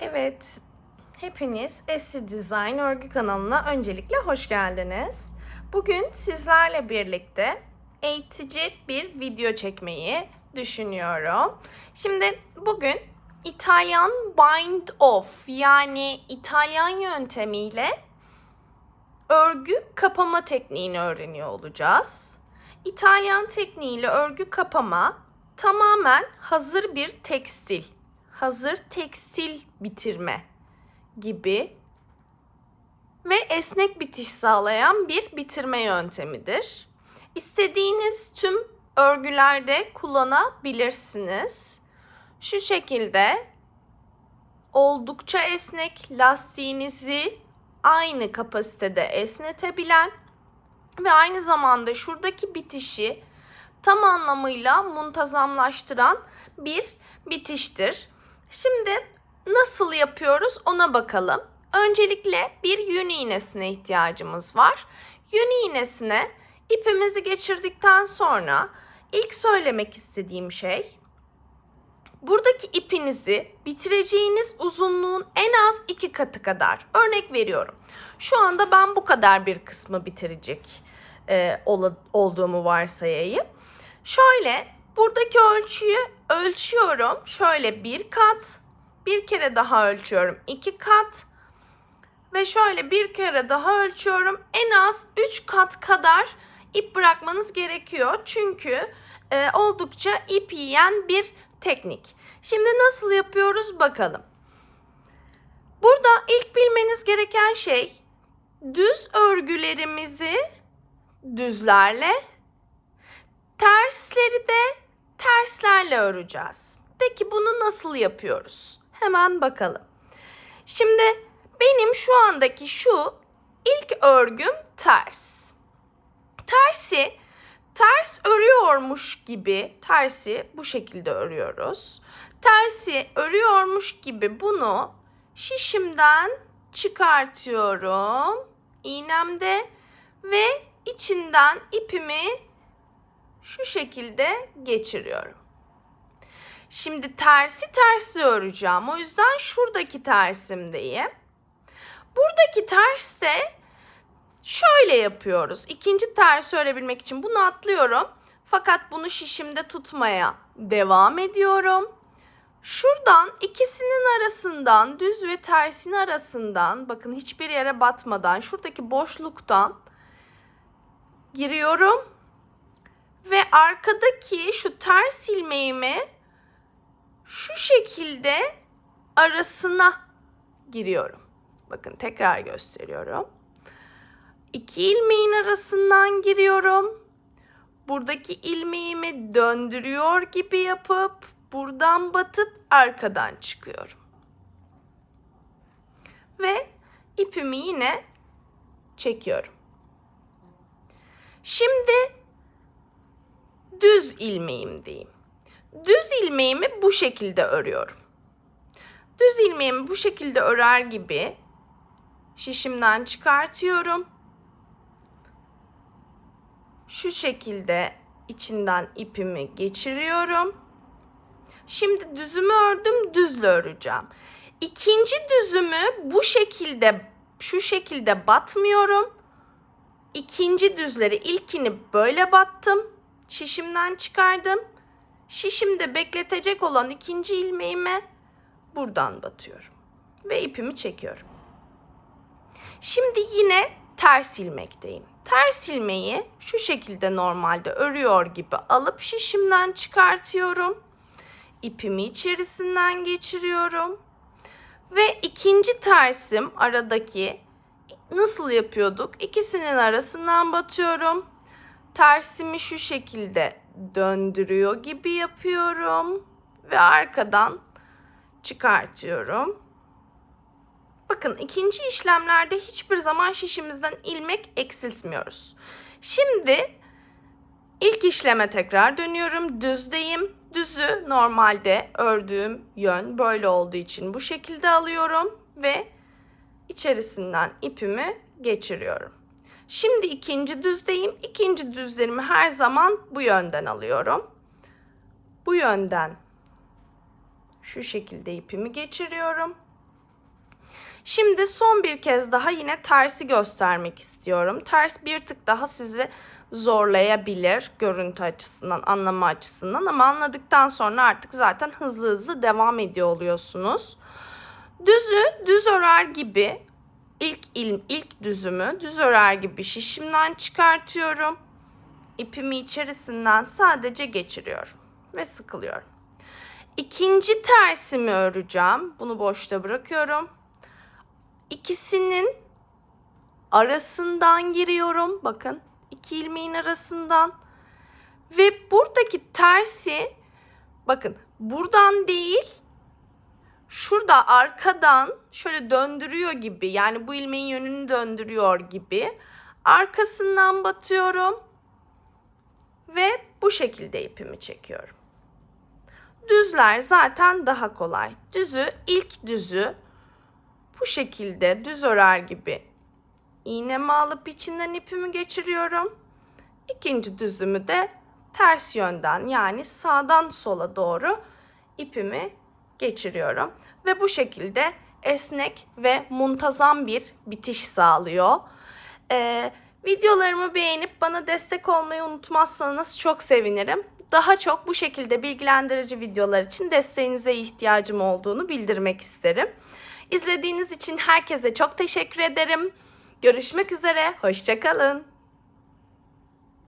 Evet, hepiniz Esi Design örgü kanalına öncelikle hoş geldiniz. Bugün sizlerle birlikte eğitici bir video çekmeyi düşünüyorum. Şimdi bugün İtalyan bind off yani İtalyan yöntemiyle örgü kapama tekniğini öğreniyor olacağız. İtalyan tekniğiyle örgü kapama tamamen hazır bir tekstil, hazır tekstil bitirme gibi ve esnek bitiş sağlayan bir bitirme yöntemidir. İstediğiniz tüm örgülerde kullanabilirsiniz. Şu şekilde oldukça esnek lastiğinizi aynı kapasitede esnetebilen ve aynı zamanda şuradaki bitişi tam anlamıyla muntazamlaştıran bir bitiştir. Şimdi nasıl yapıyoruz ona bakalım. Öncelikle bir yün iğnesine ihtiyacımız var. Yün iğnesine ipimizi geçirdikten sonra ilk söylemek istediğim şey buradaki ipinizi bitireceğiniz uzunluğun en az iki katı kadar. Örnek veriyorum. Şu anda ben bu kadar bir kısmı bitirecek e, olduğumu varsayayım. Şöyle buradaki ölçüyü ölçüyorum. Şöyle bir kat, bir kere daha ölçüyorum iki kat ve şöyle bir kere daha ölçüyorum. En az 3 kat kadar ip bırakmanız gerekiyor. Çünkü e, oldukça ip yiyen bir teknik. Şimdi nasıl yapıyoruz bakalım. Burada ilk bilmeniz gereken şey düz örgülerimizi düzlerle, tersleri de terslerle öreceğiz. Peki bunu nasıl yapıyoruz? Hemen bakalım. Şimdi benim şu andaki şu ilk örgüm ters. Tersi ters örüyormuş gibi tersi bu şekilde örüyoruz. Tersi örüyormuş gibi bunu şişimden çıkartıyorum. iğnemde ve içinden ipimi şu şekilde geçiriyorum. Şimdi tersi tersi öreceğim. O yüzden şuradaki tersimdeyim. Buradaki ters de şöyle yapıyoruz. İkinci tersi örebilmek için bunu atlıyorum. Fakat bunu şişimde tutmaya devam ediyorum. Şuradan ikisinin arasından düz ve tersin arasından bakın hiçbir yere batmadan şuradaki boşluktan giriyorum arkadaki şu ters ilmeğimi şu şekilde arasına giriyorum. Bakın tekrar gösteriyorum. İki ilmeğin arasından giriyorum. Buradaki ilmeğimi döndürüyor gibi yapıp buradan batıp arkadan çıkıyorum. Ve ipimi yine çekiyorum. Şimdi düz ilmeğimdeyim. Düz ilmeğimi bu şekilde örüyorum. Düz ilmeğimi bu şekilde örer gibi şişimden çıkartıyorum. Şu şekilde içinden ipimi geçiriyorum. Şimdi düzümü ördüm, düzle öreceğim. İkinci düzümü bu şekilde şu şekilde batmıyorum. İkinci düzleri ilkini böyle battım. Şişimden çıkardım. Şişimde bekletecek olan ikinci ilmeğime buradan batıyorum. Ve ipimi çekiyorum. Şimdi yine ters ilmekteyim. Ters ilmeği şu şekilde normalde örüyor gibi alıp şişimden çıkartıyorum. İpimi içerisinden geçiriyorum. Ve ikinci tersim aradaki nasıl yapıyorduk? İkisinin arasından batıyorum. Tersimi şu şekilde döndürüyor gibi yapıyorum ve arkadan çıkartıyorum. Bakın ikinci işlemlerde hiçbir zaman şişimizden ilmek eksiltmiyoruz. Şimdi ilk işleme tekrar dönüyorum. Düzdeyim. Düzü normalde ördüğüm yön böyle olduğu için bu şekilde alıyorum ve içerisinden ipimi geçiriyorum. Şimdi ikinci düzdeyim. İkinci düzlerimi her zaman bu yönden alıyorum. Bu yönden şu şekilde ipimi geçiriyorum Şimdi son bir kez daha yine tersi göstermek istiyorum. Ters bir tık daha sizi zorlayabilir görüntü açısından, anlama açısından ama anladıktan sonra artık zaten hızlı hızlı devam ediyor oluyorsunuz. Düzü düz örer gibi ilk ilm ilk düzümü düz örer gibi şişimden çıkartıyorum. İpimi içerisinden sadece geçiriyorum ve sıkılıyorum. İkinci tersimi öreceğim. Bunu boşta bırakıyorum. İkisinin arasından giriyorum. Bakın iki ilmeğin arasından. Ve buradaki tersi bakın buradan değil şurada arkadan şöyle döndürüyor gibi yani bu ilmeğin yönünü döndürüyor gibi arkasından batıyorum ve bu şekilde ipimi çekiyorum. Düzler zaten daha kolay. Düzü ilk düzü bu şekilde düz örer gibi iğnemi alıp içinden ipimi geçiriyorum. İkinci düzümü de ters yönden yani sağdan sola doğru ipimi geçiriyorum. Ve bu şekilde esnek ve muntazam bir bitiş sağlıyor. Ee, videolarımı beğenip bana destek olmayı unutmazsanız çok sevinirim. Daha çok bu şekilde bilgilendirici videolar için desteğinize ihtiyacım olduğunu bildirmek isterim. İzlediğiniz için herkese çok teşekkür ederim. Görüşmek üzere, hoşçakalın.